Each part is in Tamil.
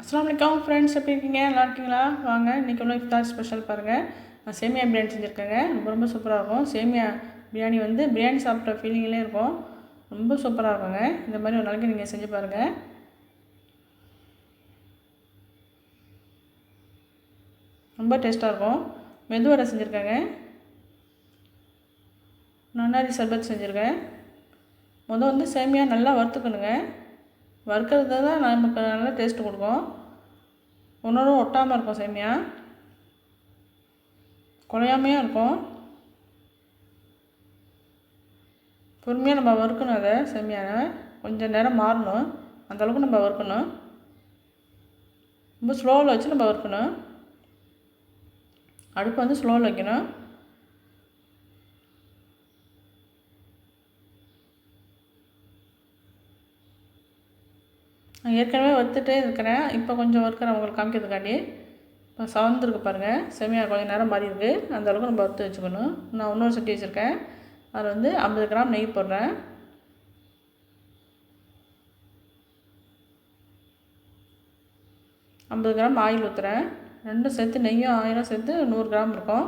அஸ்லாம் வலைக்கம் ஃப்ரெண்ட்ஸ் எப்படி இருக்கீங்க? நல்லா இருக்கீங்களா? வாங்க இன்றைக்கி உள்ள இஃப்தார் ஸ்பெஷல் பாருங்கள் நான் சேமியா பிரியாணி செஞ்சுருக்கேங்க. ரொம்ப ரொம்ப சூப்பராக இருக்கும். சேமியா பிரியாணி வந்து பிரியாணி சாப்பிட்ட ஃபீலிங்லேயே இருக்கும். ரொம்ப சூப்பராக இருக்குங்க. இந்த மாதிரி ஒரு நாளைக்கு நீங்கள் செஞ்சு பாருங்கள் ரொம்ப டேஸ்ட்டாக இருக்கும். மெதுவடை செஞ்சுருக்கேங்க. நன்னாரி சர்பத் செஞ்சுருக்கேன். முதல் வந்து சேமியா நல்லா வறுத்துக்கணுங்க. வறுக்கிறது தான் நமக்கு நல்லா டேஸ்ட்டு கொடுக்கும் உணரும் ஒட்டாமல் இருக்கும் சேமியா. குழையாமையும் இருக்கும். பொறுமையாக நம்ம வறுக்கணும் அதை சேமியாவை. கொஞ்சம் நேரம் மாறணும். அந்தளவுக்கு நம்ம வறுக்கணும். ரொம்ப ஸ்லோவில் வச்சு நம்ம வறுக்கணும். அடுப்பு வந்து ஸ்லோவில் வைக்கணும். நான் ஏற்கனவே வறுத்துட்டே இருக்கிறேன். இப்போ கொஞ்சம் வறுக்கிறேன் உங்களுக்கு காமிக்கிறதுக்காண்டி. இப்போ சவந்துருக்கு பாருங்கள் செமியா கொஞ்சம் நேரம் மாறி இருக்குது அந்த அளவுக்கு நம்ம வறுத்து வச்சுக்கணும். நான் இன்னொரு சட்டி வச்சுருக்கேன். அதில் வந்து ஐம்பது கிராம் நெய் போடுறேன். ஐம்பது கிராம் ஆயில் ஊற்றுறேன் ரெண்டும் சேர்த்து நெய்யும் ஆயிலும் சேர்த்து நூறு கிராம் இருக்கும்.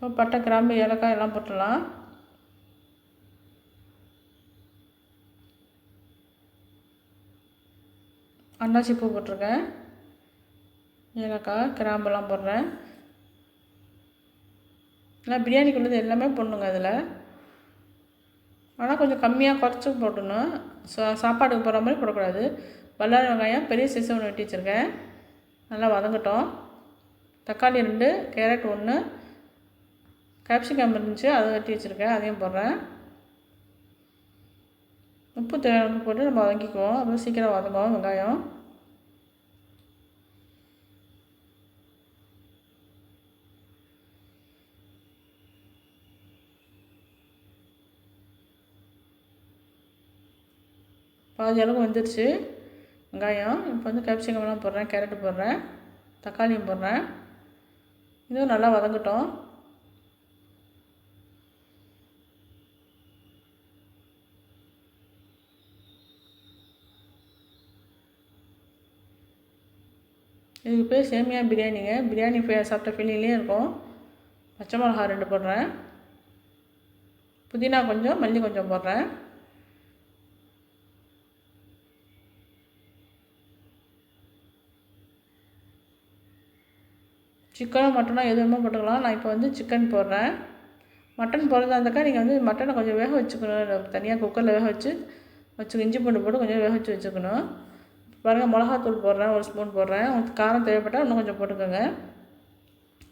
இப்போ பட்டை கிராம்பு ஏலக்காய் எல்லாம் போட்டுடலாம். அன்னாச்சி பூ போட்டிருக்கேன். ஏலக்காய் கிராம்பெல்லாம் போடுறேன். இல்லை பிரியாணிக்குள்ளது எல்லாமே போடணுங்க அதில். ஆனால் கொஞ்சம் கம்மியாக குறைச்சி போட்டணும் சா சாப்பாடுக்கு போடுற மாதிரி போடக்கூடாது. பல்லாரி வெங்காயம் பெரிய சைஸ் ஒன்று வெட்டி வச்சுருக்கேன். நல்லா வதங்கட்டும். தக்காளி ரெண்டு கேரட் ஒன்று கேப்சிகம் இருந்துச்சு அதை வெட்டி வச்சுருக்கேன் அதையும் போடுறேன். உப்பு தேவையான போட்டு நம்ம வதங்கிக்குவோம் அப்புறம் சீக்கிரம் வதங்கும் வெங்காயம். பாதி அளவுக்கு வந்துருச்சு. வெங்காயம் இப்போ வந்து கேப்சிகம்லாம் போடுறேன் கேரட்டு போடுறேன் தக்காளியும் போடுறேன். இதுவும் நல்லா வதங்கட்டும். இதுக்கு பேர் சேமியா பிரியாணிங்க. பிரியாணி சாப்பிட்ட ஃபீலிங்லேயே இருக்கும். பச்சை மிளகா ரெண்டு போடுறேன். புதினா கொஞ்சம் மல்லி கொஞ்சம் போடுறேன். சிக்கனும் மட்டனும் எதுவுமே போட்டுக்கலாம். நான் இப்போ வந்து சிக்கன் போடுறேன். மட்டன் போடுறதா இருந்தாக்கா நீங்கள் வந்து மட்டனை கொஞ்சம் வேக வச்சுக்கணும். தனியாக குக்கரில் வேக வச்சு வச்சு இஞ்சி பூண்டு போட்டு கொஞ்சம் வேக வச்சு வச்சுக்கணும். பாருங்கள் மிளகாத்தூள் போடுறேன் ஒரு ஸ்பூன் போடுறேன். உங்களுக்கு காரம் தேவைப்பட்டால் இன்னும் கொஞ்சம் போட்டுக்கோங்க.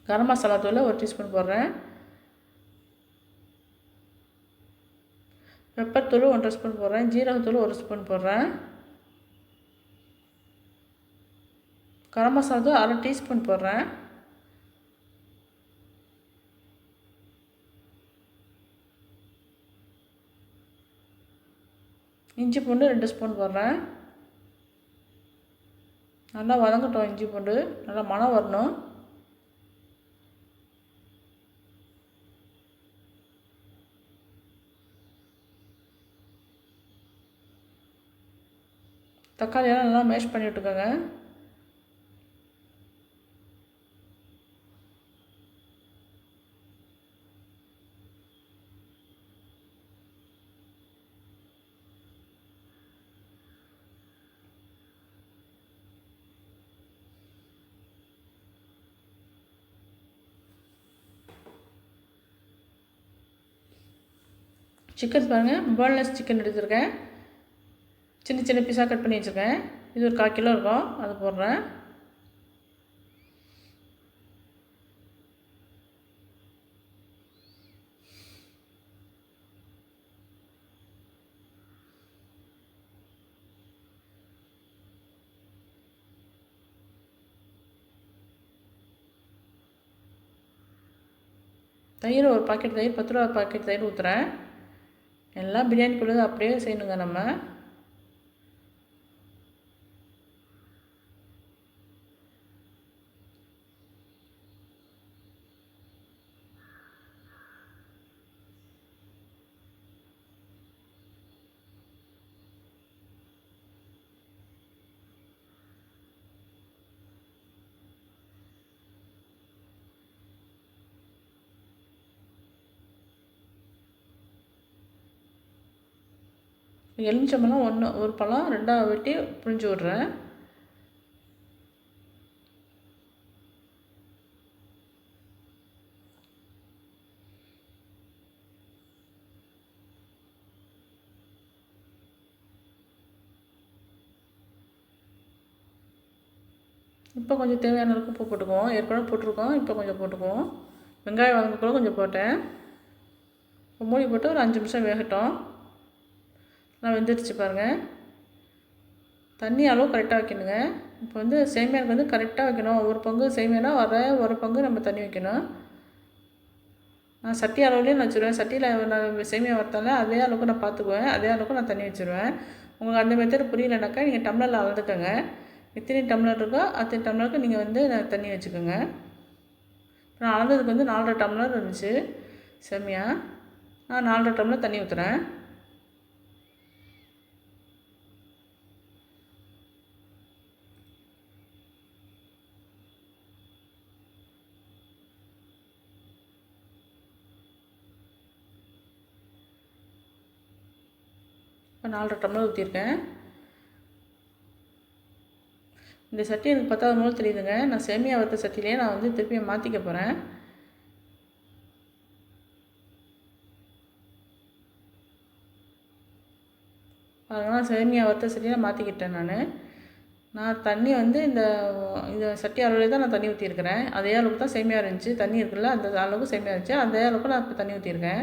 கரம் மசாலா தூள் ஒரு டீஸ்பூன் போடுறேன். பெப்பர் தூள் ஒன்றரை ஸ்பூன் போடுறேன். ஜீரகத்தூள் ஒரு ஸ்பூன் போடுறேன். கரம் மசாலா தூள் அரை டீஸ்பூன் போடுறேன். இஞ்சி பூண்டு ரெண்டு ஸ்பூன் போடுறேன். நல்லா வதங்கட்டும் இஞ்சி பூண்டு. நல்லா மனம் வரணும். தக்காளியெல்லாம் நல்லா மேஷ் பண்ணி விட்டுக்கோங்க சிக்கன் பாருங்கள் போன்லெஸ் சிக்கன் எடுத்துருக்கேன். சின்ன சின்ன பீஸாக கட் பண்ணி வச்சுருக்கேன். இது ஒரு கால் கிலோ இருக்கும். அது போடுறேன். தயிர் ஒரு பாக்கெட் தயிர் பத்து ரூபா பாக்கெட் தயிர் ஊற்றுறேன் எல்லாம் பிரியாணிக்குள்ளது அப்படியே செய்யணுங்க நம்ம. எலுமிச்சம்பழம் ஒன்று ஒரு பழம் ரெண்டாக வெட்டி புழிஞ்சு விட்றேன். இப்போ கொஞ்சம் தேவையான அளவுக்கு உப்பு போட்டுக்குவோம். ஏற்கனவே போட்டிருக்கோம். இப்போ கொஞ்சம் போட்டுக்குவோம். வெங்காயம் வதங்கக்குள்ள கொஞ்சம் போட்டேன். மூடி போட்டு ஒரு அஞ்சு நிமிஷம் வேகட்டும். நான் வெந்துடுச்சு பாருங்கள் தண்ணி அளவு கரெக்டாக வைக்கணுங்க. இப்போ வந்து சேமியாவுக்கு வந்து கரெக்டாக வைக்கணும். ஒரு பங்கு சேமியானா வர ஒரு பங்கு நம்ம தண்ணி வைக்கணும். நான் சட்டி அளவுலேயே நான் வச்சுருவேன். சட்டியில் நான் சேமியா வரத்தால அதே அளவுக்கு நான் பார்த்துக்குவேன் அதே அளவுக்கு நான் தண்ணி வச்சுருவேன். உங்களுக்கு அந்த மெத்தட் புரியலனாக்கா நீங்கள் டம்ளரில் அளந்துக்கோங்க. எத்தனை டம்ளர் இருக்கோ அத்தனை டம்ளருக்கு நீங்கள் வந்து தண்ணி வச்சுக்கோங்க. நான் அளந்ததுக்கு வந்து நாலரை டம்ளர் இருந்துச்சு. சேமியா. நான் நாலரை டம்ளர் தண்ணி ஊற்றுறேன் இப்போ நாலரை டம்ளர் ஊற்றிருக்கேன் இந்த சட்டி எனக்கு பத்தாவது மூலம் தெரியுதுங்க. நான் சேமியா வறுத்த சட்டிலே நான் வந்து திருப்பியை மாற்றிக்க போகிறேன் அதனால் சேமியா வறுத்த சட்டியில் மாற்றிக்கிட்டேன் நான். நான் தண்ணி வந்து இந்த இந்த சட்டி அளவில் தான் நான் தண்ணி ஊற்றிருக்கிறேன் அதே அளவுக்கு தான் சேமியா இருந்துச்சு. தண்ணி இருக்குல்ல அந்த அளவுக்கு சேமியா இருந்துச்சு. அதே அளவுக்கு நான் இப்போ தண்ணி ஊற்றிருக்கேன்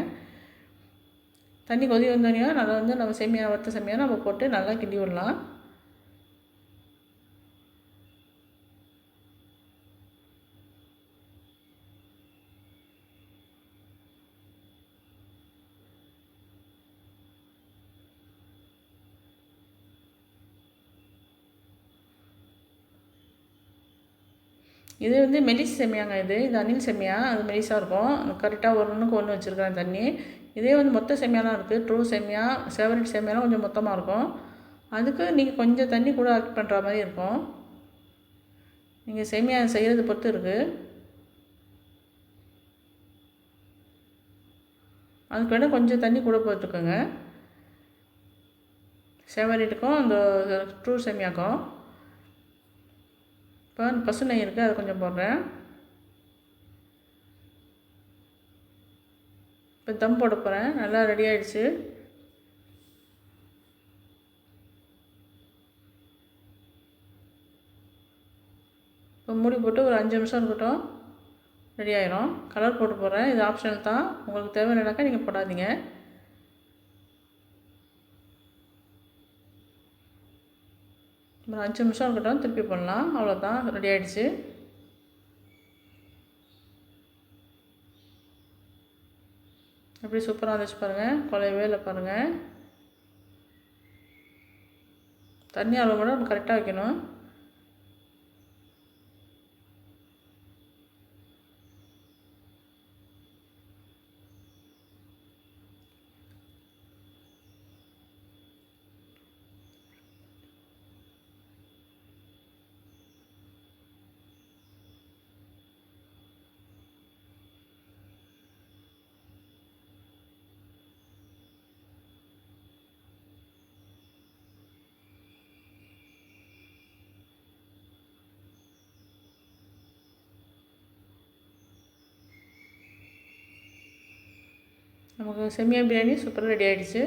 தண்ணி கொதி வந்தோடனே நல்லா வந்து நம்ம சேமியா வறுத்த சேமியா நம்ம போட்டு நல்லா கிண்டி விடலாம். இது வந்து மெலிஸ் செம்மியாங்க இது. இது அணில் செம்மியா அது மெலிஸாக இருக்கும். கரெக்டாக ஒரு ஒன்றுக்கு ஒன்று வச்சுருக்கிறேன் தண்ணி. இதே வந்து மொத்த செம்மியாலாம் இருக்குது ட்ரூ சேமியா ஃபேவரட் சேமியாலாம் கொஞ்சம் மொத்தமாக இருக்கும். அதுக்கு நீங்கள் கொஞ்சம் தண்ணி கூட ஆட் பண்ணுற மாதிரி இருக்கும். நீங்கள் சேமியா செய்கிறது பொறுத்து இருக்குது அதுக்கு வேணால் கொஞ்சம் தண்ணி கூட போட்டுக்கோங்க. சேவரிட்டுக்கும் அந்த ட்ரூ செம்மியாக்கும் இப்போ பசு நெய் இருக்குது அதை கொஞ்சம் போடுறேன். இப்போ தம் போட போகிறேன் நல்லா ரெடி ஆகிடுச்சு இப்போ மூடி போட்டு ஒரு அஞ்சு நிமிஷம் இருக்கட்டும். ரெடி ஆயிரும். கலர் போட்டு போடுறேன் இது ஆப்ஷனல் தான். உங்களுக்கு தேவையில்லைனாக்கா நீங்கள் போடாதீங்க. ஒரு அஞ்சு நிமிஷம் இருக்கட்டும். திருப்பி பண்ணலாம் அவ்வளோதான் ரெடி ஆகிடுச்சு எப்படி சூப்பராக வந்துச்சு பாருங்கள் குலையவே இல்லை பாருங்கள் தண்ணி அளவு கூட நம்ம கரெக்டாக வைக்கணும். நமக்கு செமியா பிரியாணி சூப்பராக ரெடி ஆகிடுச்சு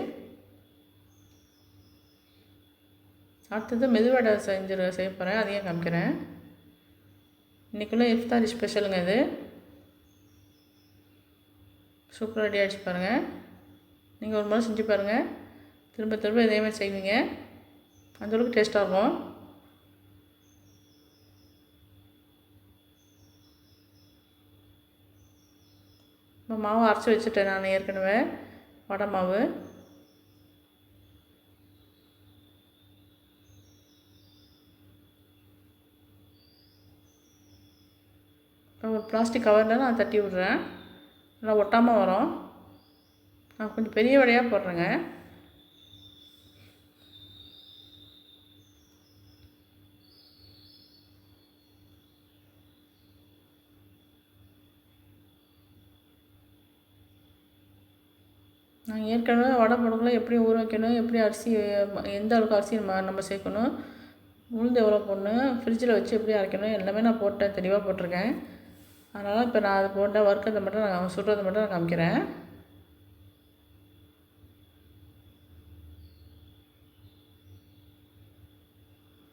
அடுத்தது மெதுவடை செஞ்சு செய்ய போகிறேன் அதையும் காமிக்கிறேன். இன்றைக்குள்ளே இஃப்தாரி ஸ்பெஷலுங்க இது. சூப்பராக ரெடி ஆகிடுச்சு பாருங்கள் நீங்கள் ஒரு முறை செஞ்சு பாருங்கள் திரும்ப திரும்ப இதேமாதிரி செய்வீங்க. அந்தளவுக்கு டேஸ்ட்டாக இருக்கும். இப்போ மாவு அரைச்சி வச்சுட்டேன் நான் ஏற்கனவே. வடை மாவு. இப்போ ஒரு பிளாஸ்டிக் கவரில் நான் தட்டி விட்றேன். நல்லா ஒட்டாமல் வரும். நான் கொஞ்சம் பெரிய வடையாக போடுறேங்க. நான் ஏற்கனவே வடை போடக்குள்ள எப்படி ஊற வைக்கணும் எப்படி அரிசி எந்த அளவுக்கு அரிசி நம்ம நம்ம சேர்க்கணும் உளுந்து எவ்வளோ போடணும் ஃப்ரிட்ஜில் வச்சு எப்படி அரைக்கணும் எல்லாமே நான் போட்டேன் தெளிவாக போட்டிருக்கேன். அதனால் இப்போ நான் அது போட்ட வறுக்கிறத மட்டும் நான் சுடுறதை மட்டும் நான் காமிக்கிறேன்.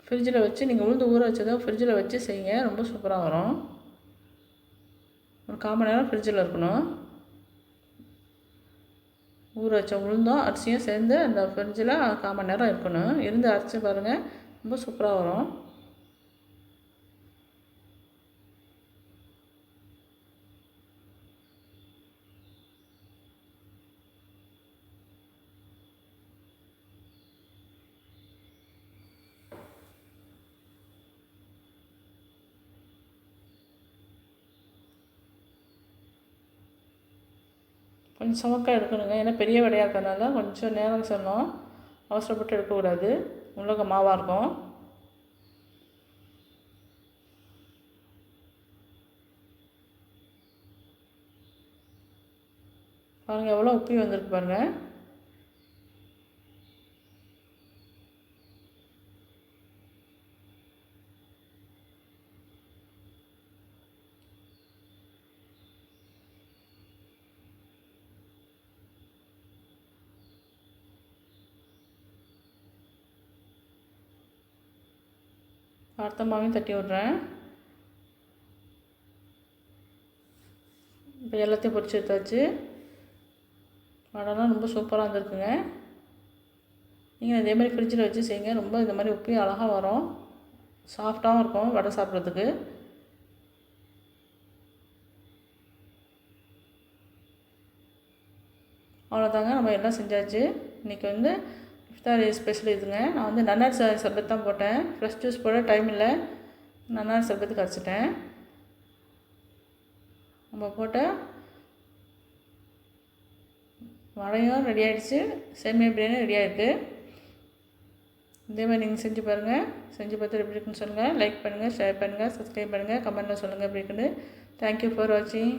ஃப்ரிட்ஜில் வச்சு நீங்கள் உளுந்து ஊற வச்சதை ஃப்ரிட்ஜில் வச்சு செய்யுங்க ரொம்ப சூப்பராக வரும். ஒரு கால் மணி நேரம் ஃப்ரிட்ஜில் இருக்கணும். ஊற வச்ச உளுந்தும் அரிசியும் சேர்ந்து அந்த ஃப்ரிட்ஜில் கால் மணி நேரம் இருக்கணும். இருந்து அரைச்சி பாருங்கள் ரொம்ப சூப்பராக வரும். கொஞ்சம் சமக்காக எடுக்கணுங்க. ஏன்னா பெரிய வடையாக இருக்கிறதுனால கொஞ்சம் நேரம் சொன்னோம் அவசரப்பட்டு எடுக்கக்கூடாது. உள்ளக மாவாக இருக்கும். பாருங்கள் எவ்வளோ உப்பி வந்திருக்கு பாருங்கள் அடுத்த மாவையும் தட்டி விட்றேன். இப்போ எல்லாத்தையும் பொரிச்சு எடுத்தாச்சு. வடைலாம் ரொம்ப சூப்பராக இருந்திருக்குங்க நீங்கள் இதே மாதிரி ஃப்ரிட்ஜில் வச்சு செய்யுங்க. ரொம்ப இந்த மாதிரி உப்பி அழகாக வரும். சாஃப்டாகவும் இருக்கும் வடை சாப்பிட்றதுக்கு. அவ்வளோதாங்க நம்ம எல்லாம் செஞ்சாச்சு. இன்றைக்கி வந்து இஃப்தாரி ஸ்பெஷல் இதுங்க. நான் வந்து நன்னார் ச சர்பத் தான் போட்டேன். ஃப்ரெஷ் ஜூஸ் போட டைம் இல்லை. நன்னார் சர்பத்து கரைச்சிட்டேன் நம்ம போட்ட வடையும் ரெடி ஆகிடுச்சு சேமியா பிரியாணி ரெடி ஆகிருக்கு இதே மாதிரி நீங்கள் செஞ்சு பாருங்கள் செஞ்சு பார்த்துட்டு எப்படி இருக்குன்னு சொல்லுங்கள் லைக் பண்ணுங்கள் ஷேர் பண்ணுங்கள் சப்ஸ்கிரைப் பண்ணுங்கள் கமெண்ட்டில் சொல்லுங்கள் எப்படி இருக்குன்னு. தேங்க்யூ ஃபார் வாட்சிங்